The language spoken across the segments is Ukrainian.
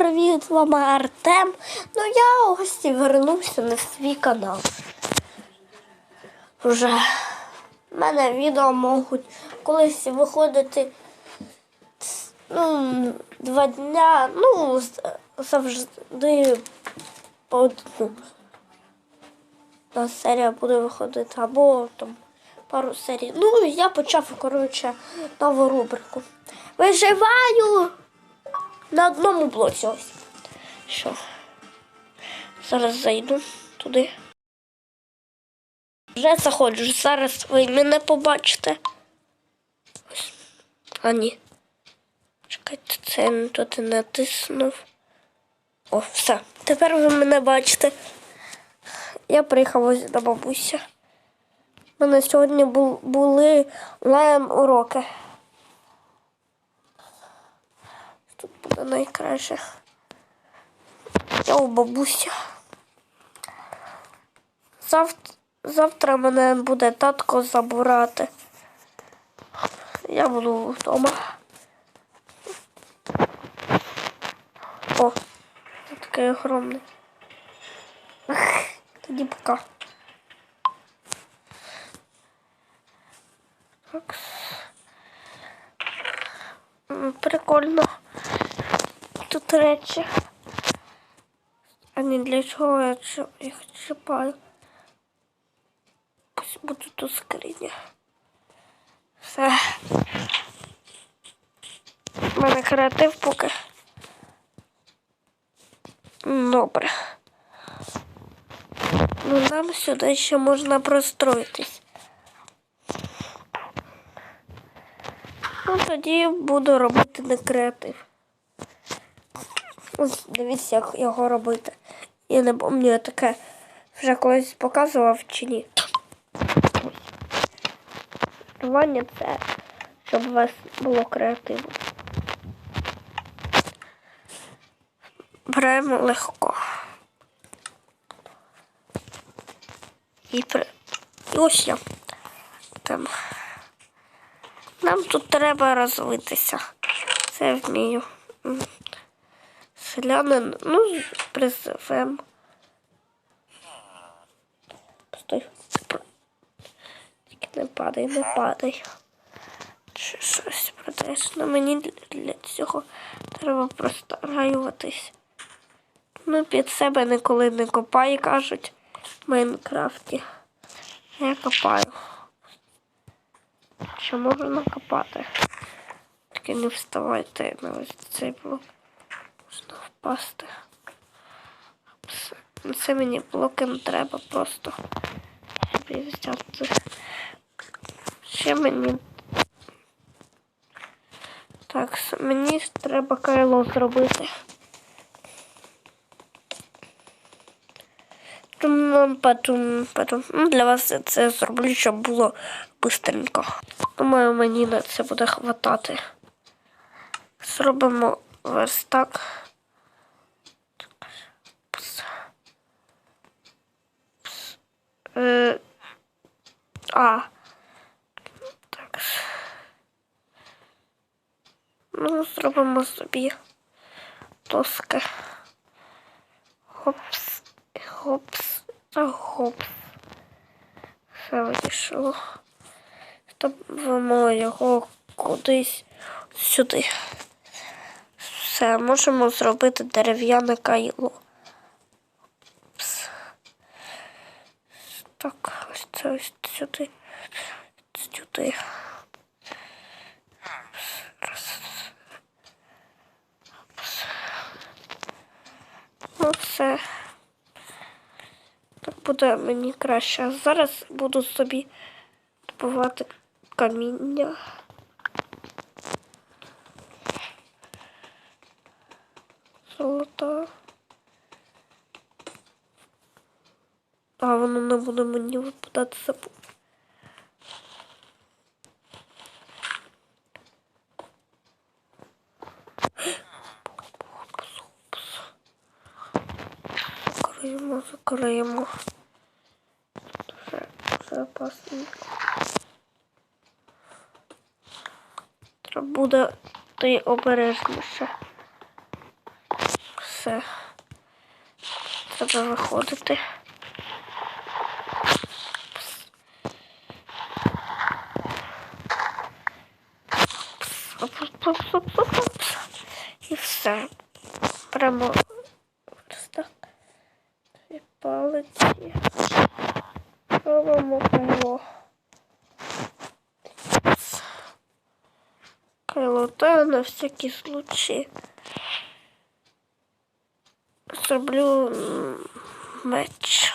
привіт! Вами Артем. Ну я ось і вернувся на свій канал. Вже в мене відео можуть колись виходити ну, два дня, ну, завжди по одну. Та серія буде виходити або там пару серій. Ну, я почав, коротше, нову рубрику. Виживаю! На одному блоці ось. Що? Зараз зайду туди. Вже заходжу. Зараз ви мене побачите. Ось. А ні. Чекайте, це я не туди натиснув. О, все. Тепер ви мене бачите. Я приїхав ось до бабуся. У мене сьогодні були онлайн уроки. Буде найкраще. Я у бабуся. Завтра, завтра мене буде татко забирати. Я буду вдома. О, це такий огромний. Тоді пока. Прикольно. Тут. А не для чого я їх чіпаю. Пусть буде тут скриня. Все. У мене креатив поки. Добре. Ну, нам сюди ще можна простроїтись. Ну, тоді буду робити не креатив. Ось дивіться, як його робити. Я не пам'ятаю, я таке вже колись показував чи ні. Рування це, щоб у вас було креативно. Беремо легко. І, при... І ось я. Там. Нам тут треба розвитися. Це вмію. Селянин, ну, призовем. Постой. Тільки не падай, не падай. Чи щось продаєш. Ну, мені для- цього треба простраюватись. Ну, під себе ніколи не копай, кажуть в Майнкрафті. Я копаю. Що можна копати? Тільки не вставайте на ось цей блок. Впасти. Це мені блоки не треба просто. Ще мені. Так, мені треба кайло зробити. Ну, для вас я це зроблю, щоб було бистренько. Думаю, мені на це буде хватати. Зробимо ось Е, а. Так. Ну, зробимо собі доски. Хопс, хопс, та хопс. Все вирішило. Ставимо його кудись сюди. Все, можемо зробити дерев'яне кайло. Так, ось це ось сюди. Сюди. Ну, все. Так буде мені краще. Зараз буду собі добувати каміння. Золото. А воно не буде мені випадати забув. Закриємо, закриємо. Дуже, опасненько. Треба буде ти обережніше. Все. Треба виходити. Все. Прямо ось так. І палиці. Робимо. Кайло та на всякий случай. Зроблю меч.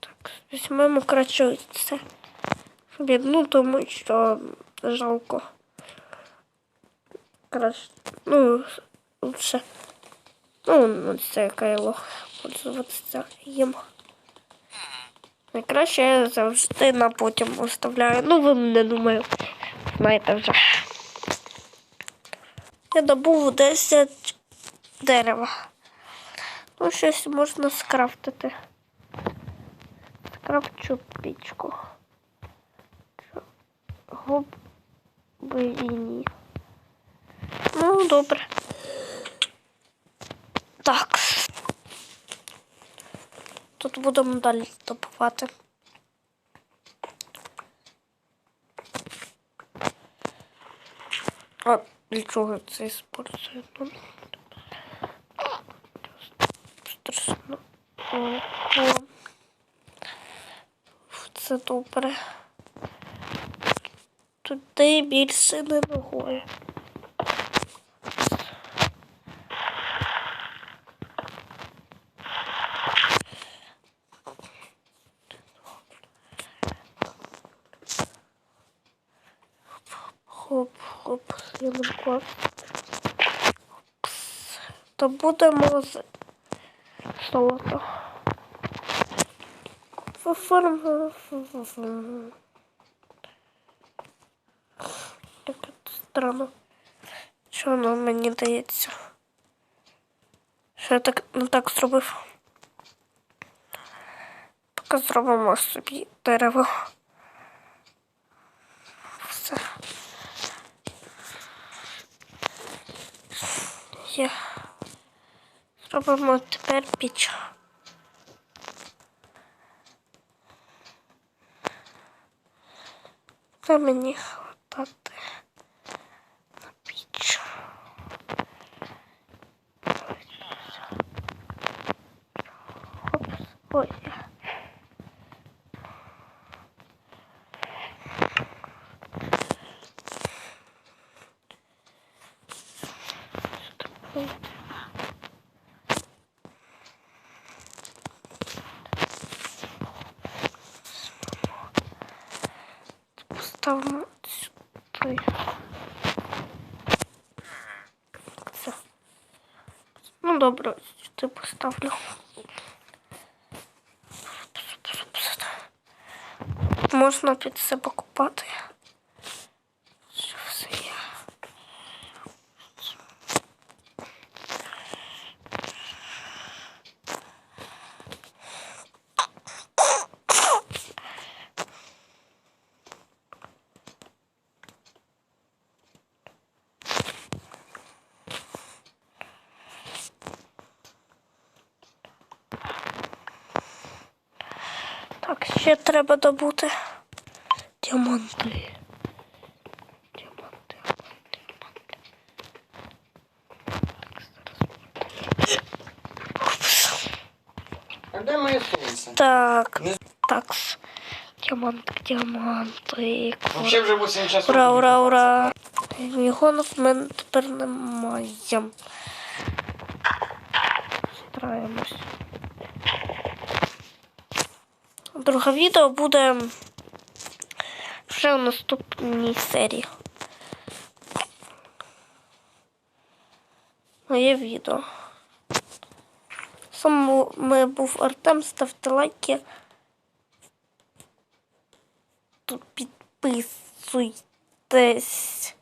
Так, візьмемо краще це. Одну, тому що жалко. Краще. Ну, лучше. Ну, це кайло. Пользуватися їм. Найкраще я завжди на потім оставляю. Ну, ви не думаю, знаєте вже. Я добув 10 дерева. Ну, щось можна скрафтити. Скрафчу пічку. Чого би і ні. Ну, добре. Так. Тут будемо далі добувати. А для чого це использую? Ну, страшно. Це добре. Туди більше не ногою. Хоп, янко. То будемо з золото. Як це странно. Що воно мені дається? Що я так не так зробив? Поки зробимо собі дерево. Є. Зробимо тепер піч. Це мені хватати на піч. Ой. Поставимо сюди. Це. Ну добре, сюди поставлю. Можна під себе купати. Так, ще треба добути діаманти. Діаманти. Діаманти. А де моє сонце? Так, так. Діаманти, діаманти. Взагалі вже 8 часов. Ура, ура, ура. Його в мене тепер немає. Стараємось. Друге відео буде вже у наступній серії. Моє відео. З вами був Артем. Ставте лайки. Підписуйтесь.